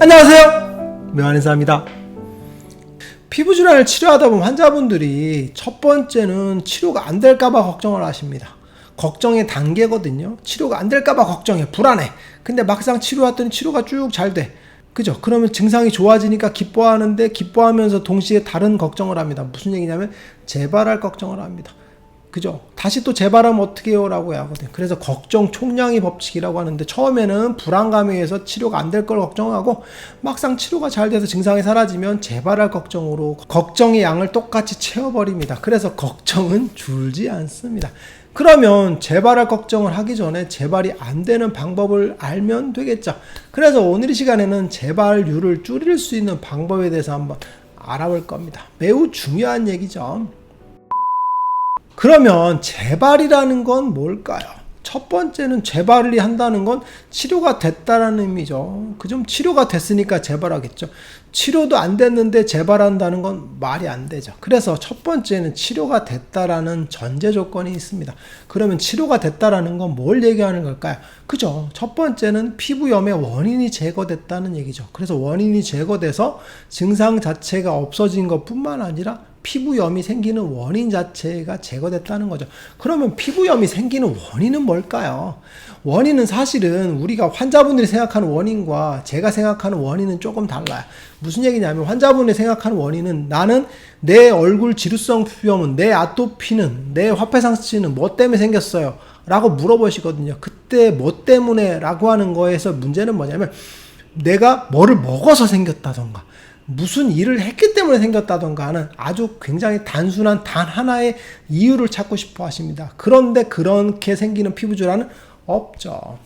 안녕하세요. 묘한 인사입니다. 피부 질환을 치료하다 보면 환자분들이 첫 번째는 치료가 안 될까봐 걱정을 하십니다. 걱정의 단계거든요. 치료가 안 될까봐 걱정해. 불안해. 근데 막상 치료했더니 치료가 쭉 잘 돼. 그죠? 그러면 증상이 좋아지니까 기뻐하는데 기뻐하면서 동시에 다른 걱정을 합니다. 무슨 얘기냐면 재발할 걱정을 합니다. 그죠? 다시 또 재발하면 어떻게 해요? 라고 하거든요. 그래서 걱정 총량의 법칙이라고 하는데 처음에는 불안감에 의해서 치료가 안 될 걸 걱정하고 막상 치료가 잘 돼서 증상이 사라지면 재발할 걱정으로 걱정의 양을 똑같이 채워버립니다. 그래서 걱정은 줄지 않습니다. 그러면 재발할 걱정을 하기 전에 재발이 안 되는 방법을 알면 되겠죠. 그래서 오늘 이 시간에는 재발률을 줄일 수 있는 방법에 대해서 한번 알아볼 겁니다. 매우 중요한 얘기죠. 그러면 재발이라는 건 뭘까요? 첫 번째는 재발이 한다는 건 치료가 됐다라는 의미죠. 그 좀 치료가 됐으니까 재발하겠죠. 치료도 안 됐는데 재발한다는 건 말이 안 되죠. 그래서 첫 번째는 치료가 됐다라는 전제 조건이 있습니다. 그러면 치료가 됐다라는 건 뭘 얘기하는 걸까요? 그죠? 첫 번째는 피부염의 원인이 제거됐다는 얘기죠. 그래서 원인이 제거돼서 증상 자체가 없어진 것 뿐만 아니라 피부염이 생기는 원인 자체가 제거됐다는 거죠. 그러면 피부염이 생기는 원인은 뭘까요? 원인은 사실은 우리가 환자분들이 생각하는 원인과 제가 생각하는 원인은 조금 달라요. 무슨 얘기냐면 환자분이 생각하는 원인은 나는 내 얼굴 지루성 피부염은 내 아토피는 내 화폐상치는 뭐 때문에 생겼어요? 라고 물어보시거든요. 그때 뭐 때문에 라고 하는 거에서 문제는 뭐냐면 내가 뭐를 먹어서 생겼다던가 무슨 일을 했기 때문에 생겼다던가 하는 아주 굉장히 단순한 단 하나의 이유를 찾고 싶어 하십니다. 그런데 그렇게 생기는 피부 질환은 없죠.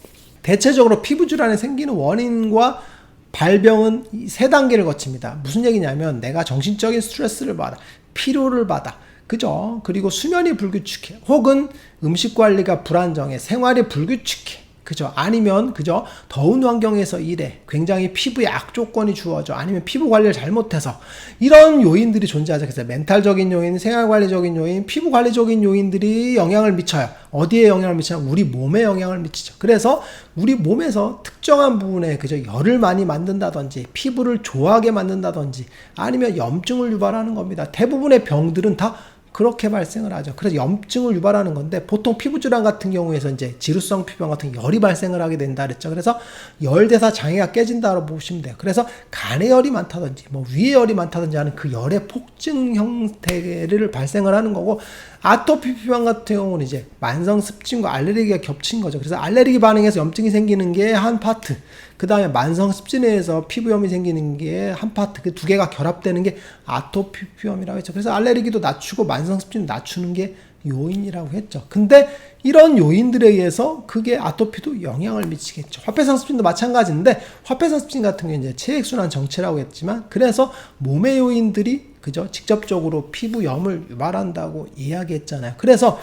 대체적으로 피부 질환이 생기는 원인과 발병은 세 단계를 거칩니다. 무슨 얘기냐면 내가 정신적인 스트레스를 받아, 피로를 받아, 그죠? 그리고 수면이 불규칙해, 혹은 음식 관리가 불안정해, 생활이 불규칙해, 그죠? 아니면 그죠? 더운 환경에서 일해. 굉장히 피부에 악조건이 주어져. 아니면 피부 관리를 잘못해서 이런 요인들이 존재하죠. 그래서 멘탈적인 요인, 생활 관리적인 요인, 피부 관리적인 요인들이 영향을 미쳐요. 어디에 영향을 미치냐? 우리 몸에 영향을 미치죠. 그래서 우리 몸에서 특정한 부분에 그죠? 열을 많이 만든다든지 피부를 좋아하게 만든다든지 아니면 염증을 유발하는 겁니다. 대부분의 병들은 다 그렇게 발생을 하죠. 그래서 염증을 유발하는 건데 보통 피부 질환 같은 경우에서 이제 지루성 피부염 같은 열이 발생을 하게 된다 그랬죠. 그래서 열 대사 장애가 깨진다고 보시면 돼요. 그래서 간에 열이 많다든지 뭐 위에 열이 많다든지 하는 그 열의 폭증 형태를 발생을 하는 거고 아토피 피부염 같은 경우는 이제 만성 습진과 알레르기가 겹친 거죠. 그래서 알레르기 반응에서 염증이 생기는 게 한 파트, 그 다음에 만성 습진에 의해서 피부염이 생기는 게 한 파트, 그 두 개가 결합되는 게 아토피 피부염이라고 했죠. 그래서 알레르기도 낮추고 만성 습진 낮추는 게 요인이라고 했죠. 근데 이런 요인들에 의해서 그게 아토피도 영향을 미치겠죠. 화폐상 습진도 마찬가지인데 화폐상 습진 같은 경우는 이제 체액순환 정체라고 했지만 그래서 몸의 요인들이 그죠 직접적으로 피부염을 유발한다고 이야기했잖아요. 그래서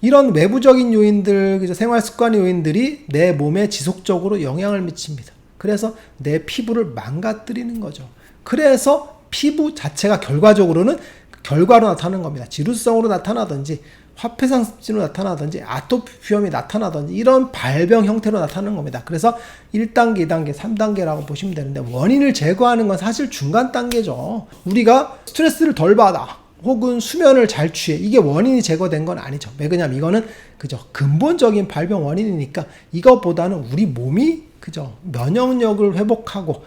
이런 외부적인 요인들, 그죠 생활 습관 요인들이 내 몸에 지속적으로 영향을 미칩니다. 그래서 내 피부를 망가뜨리는 거죠. 그래서 피부 자체가 결과적으로는 결과로 나타나는 겁니다. 지루성으로 나타나든지 화폐상 습진으로 나타나든지 아토피 비염이 나타나든지 이런 발병 형태로 나타나는 겁니다. 그래서 1단계, 2단계, 3단계라고 보시면 되는데 원인을 제거하는 건 사실 중간 단계죠. 우리가 스트레스를 덜 받아 혹은 수면을 잘 취해 이게 원인이 제거된 건 아니죠. 왜 그냐면 이거는 그죠 근본적인 발병 원인이니까 이것보다는 우리 몸이 그죠 면역력을 회복하고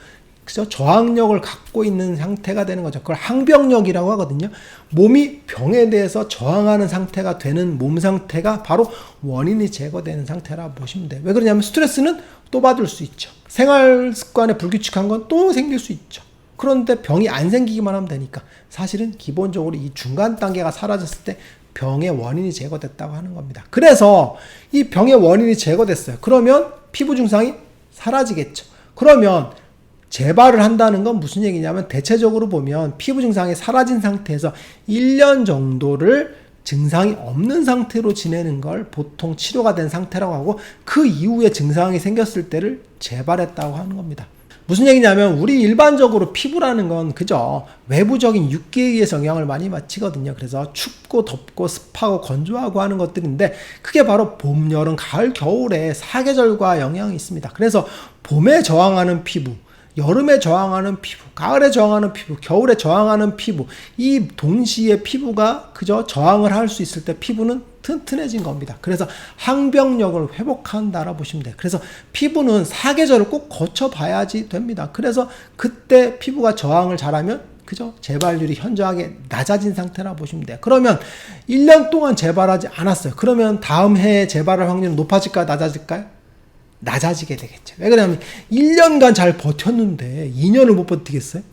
그죠? 저항력을 갖고 있는 상태가 되는 거죠. 그걸 항병력이라고 하거든요. 몸이 병에 대해서 저항하는 상태가 되는 몸 상태가 바로 원인이 제거되는 상태라 보시면 돼요. 왜 그러냐면 스트레스는 또 받을 수 있죠. 생활 습관에 불규칙한 건 또 생길 수 있죠. 그런데 병이 안 생기기만 하면 되니까 사실은 기본적으로 이 중간 단계가 사라졌을 때 병의 원인이 제거됐다고 하는 겁니다. 그래서 이 병의 원인이 제거됐어요. 그러면 피부 증상이 사라지겠죠. 그러면 재발을 한다는 건 무슨 얘기냐면 대체적으로 보면 피부 증상이 사라진 상태에서 1년 정도를 증상이 없는 상태로 지내는 걸 보통 치료가 된 상태라고 하고 그 이후에 증상이 생겼을 때를 재발했다고 하는 겁니다. 무슨 얘기냐면 우리 일반적으로 피부라는 건 그저 외부적인 육기에 의해서 영향을 많이 미치거든요. 그래서 춥고 덥고 습하고 건조하고 하는 것들인데 그게 바로 봄, 여름, 가을, 겨울에 사계절과 영향이 있습니다. 그래서 봄에 저항하는 피부, 여름에 저항하는 피부, 가을에 저항하는 피부, 겨울에 저항하는 피부, 이 동시에 피부가 그저 저항을 할 수 있을 때 피부는 튼튼해진 겁니다. 그래서 항병력을 회복한다라 보시면 돼요. 그래서 피부는 사계절을 꼭 거쳐봐야지 됩니다. 그래서 그때 피부가 저항을 잘하면 그죠? 재발률이 현저하게 낮아진 상태라 보시면 돼요. 그러면 1년 동안 재발하지 않았어요. 그러면 다음 해에 재발할 확률은 높아질까요? 낮아질까요? 낮아지게 되겠죠. 왜 그러냐면 1년간 잘 버텼는데 2년을 못 버티겠어요?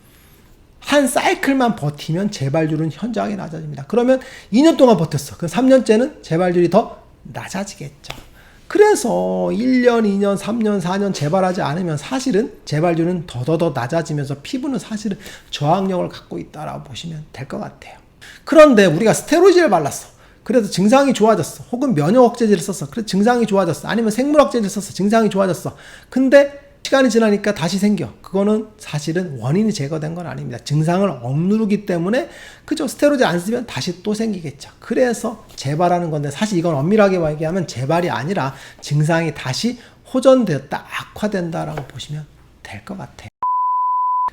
한 사이클만 버티면 재발률은 현저하게 낮아집니다. 그러면 2년 동안 버텼어. 그럼 3년째는 재발률이 더 낮아지겠죠. 그래서 1년, 2년, 3년, 4년 재발하지 않으면 사실은 재발률은 더더더 낮아지면서 피부는 사실은 저항력을 갖고 있다라고 보시면 될 것 같아요. 그런데 우리가 스테로이드를 발랐어. 그래서 증상이 좋아졌어. 혹은 면역 억제제를 썼어. 그래서 증상이 좋아졌어. 아니면 생물 억제제를 썼어. 증상이 좋아졌어. 근데 시간이 지나니까 다시 생겨. 그거는 사실은 원인이 제거된 건 아닙니다. 증상을 억누르기 때문에 그죠? 스테로이드 안 쓰면 다시 또 생기겠죠. 그래서 재발하는 건데 사실 이건 엄밀하게 얘기하면 재발이 아니라 증상이 다시 호전되었다, 악화된다라고 보시면 될 것 같아요.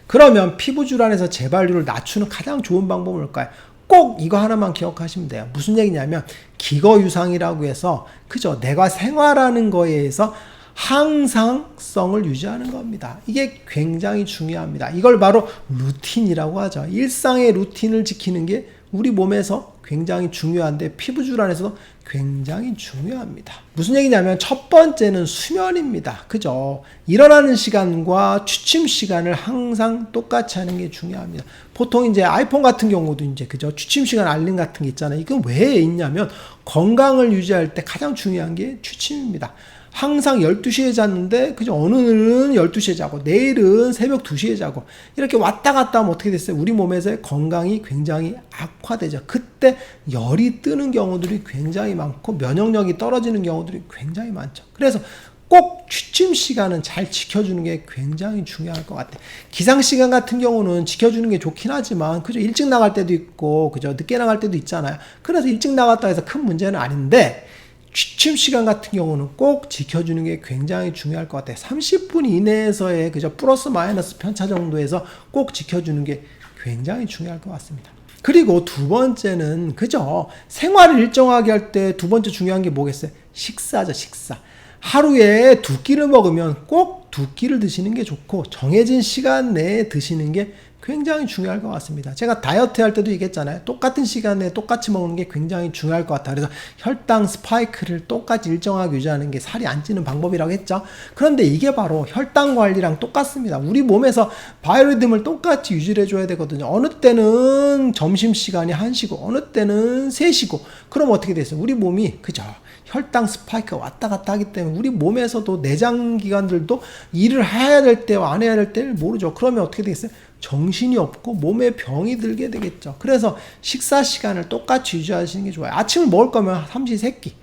그러면 피부 질환에서 재발률을 낮추는 가장 좋은 방법은 뭘까요? 꼭 이거 하나만 기억하시면 돼요. 무슨 얘기냐면 기거 유상이라고 해서 그죠? 내가 생활하는 거에 의해서 항상성을 유지하는 겁니다. 이게 굉장히 중요합니다. 이걸 바로 루틴이라고 하죠. 일상의 루틴을 지키는 게 우리 몸에서 굉장히 중요한데 피부 질환에서도 굉장히 중요합니다. 무슨 얘기냐면 첫 번째는 수면입니다. 그죠? 일어나는 시간과 취침 시간을 항상 똑같이 하는 게 중요합니다. 보통 이제 아이폰 같은 경우도 이제 그죠? 취침 시간 알림 같은 게 있잖아요. 이건 왜 있냐면 건강을 유지할 때 가장 중요한 게 취침입니다. 항상 12시에 잤는데 그죠 어느는 12시에 자고 내일은 새벽 2시에 자고 이렇게 왔다 갔다 하면 어떻게 됐어요? 우리 몸에서의 건강이 굉장히 악화되죠. 그때 열이 뜨는 경우들이 굉장히 많고 면역력이 떨어지는 경우들이 굉장히 많죠. 그래서 꼭 취침 시간은 잘 지켜주는 게 굉장히 중요할 것 같아요. 기상 시간 같은 경우는 지켜주는 게 좋긴 하지만 그죠 일찍 나갈 때도 있고 그죠 늦게 나갈 때도 있잖아요. 그래서 일찍 나갔다 해서 큰 문제는 아닌데 취침 시간 같은 경우는 꼭 지켜주는 게 굉장히 중요할 것 같아요. 30분 이내에서의 그저 플러스 마이너스 편차 정도에서 꼭 지켜주는 게 굉장히 중요할 것 같습니다. 그리고 두 번째는 그죠 생활을 일정하게 할 때 두 번째 중요한 게 뭐겠어요? 식사죠, 식사. 하루에 두 끼를 먹으면 꼭 두 끼를 드시는 게 좋고 정해진 시간 내에 드시는 게 굉장히 중요할 것 같습니다. 제가 다이어트 할 때도 얘기했잖아요. 똑같은 시간에 똑같이 먹는 게 굉장히 중요할 것 같아요. 그래서 혈당 스파이크를 똑같이 일정하게 유지하는 게 살이 안 찌는 방법이라고 했죠. 그런데 이게 바로 혈당 관리랑 똑같습니다. 우리 몸에서 바이오리듬을 똑같이 유지를 해줘야 되거든요. 어느 때는 점심시간이 1시고, 어느 때는 3시고, 그럼 어떻게 됐어요? 우리 몸이, 그죠? 혈당 스파이크가 왔다 갔다 하기 때문에 우리 몸에서도 내장 기관들도 일을 해야 될 때와 안 해야 될 때를 모르죠. 그러면 어떻게 되겠어요? 정신이 없고 몸에 병이 들게 되겠죠. 그래서 식사 시간을 똑같이 유지하시는 게 좋아요. 아침을 먹을 거면 삼시 세끼.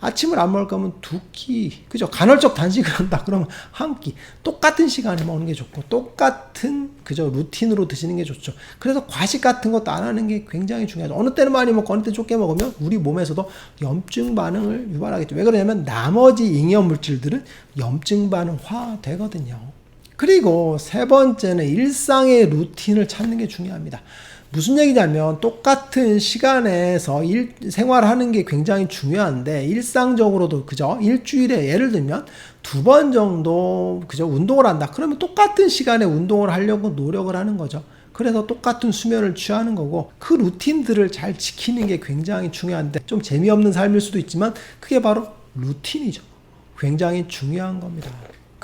아침을 안 먹을 거면 두 끼. 그죠? 간헐적 단식을 한다. 그러면 한 끼. 똑같은 시간에 먹는 게 좋고, 똑같은, 그죠? 루틴으로 드시는 게 좋죠. 그래서 과식 같은 것도 안 하는 게 굉장히 중요하죠. 어느 때는 많이 먹고, 어느 때 적게 먹으면 우리 몸에서도 염증 반응을 유발하겠죠. 왜 그러냐면 나머지 잉여 물질들은 염증 반응화 되거든요. 그리고 세 번째는 일상의 루틴을 찾는 게 중요합니다. 무슨 얘기냐면 똑같은 시간에서 일, 생활하는 게 굉장히 중요한데 일상적으로도 그죠? 일주일에 예를 들면 두 번 정도 그죠? 운동을 한다. 그러면 똑같은 시간에 운동을 하려고 노력을 하는 거죠. 그래서 똑같은 수면을 취하는 거고 그 루틴들을 잘 지키는 게 굉장히 중요한데 좀 재미없는 삶일 수도 있지만 그게 바로 루틴이죠. 굉장히 중요한 겁니다.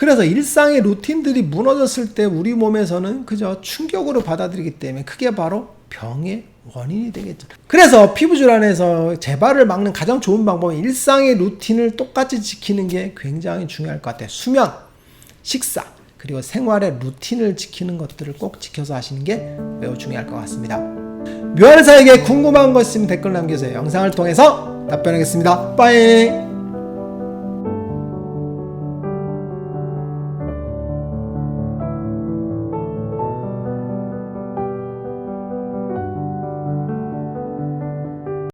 그래서 일상의 루틴들이 무너졌을 때 우리 몸에서는 그저 충격으로 받아들이기 때문에 그게 바로 병의 원인이 되겠죠. 그래서 피부 질환에서 재발을 막는 가장 좋은 방법은 일상의 루틴을 똑같이 지키는 게 굉장히 중요할 것 같아요. 수면, 식사, 그리고 생활의 루틴을 지키는 것들을 꼭 지켜서 하시는 게 매우 중요할 것 같습니다. 묘한 사에게 궁금한 거 있으면 댓글 남겨주세요. 영상을 통해서 답변하겠습니다. 빠이!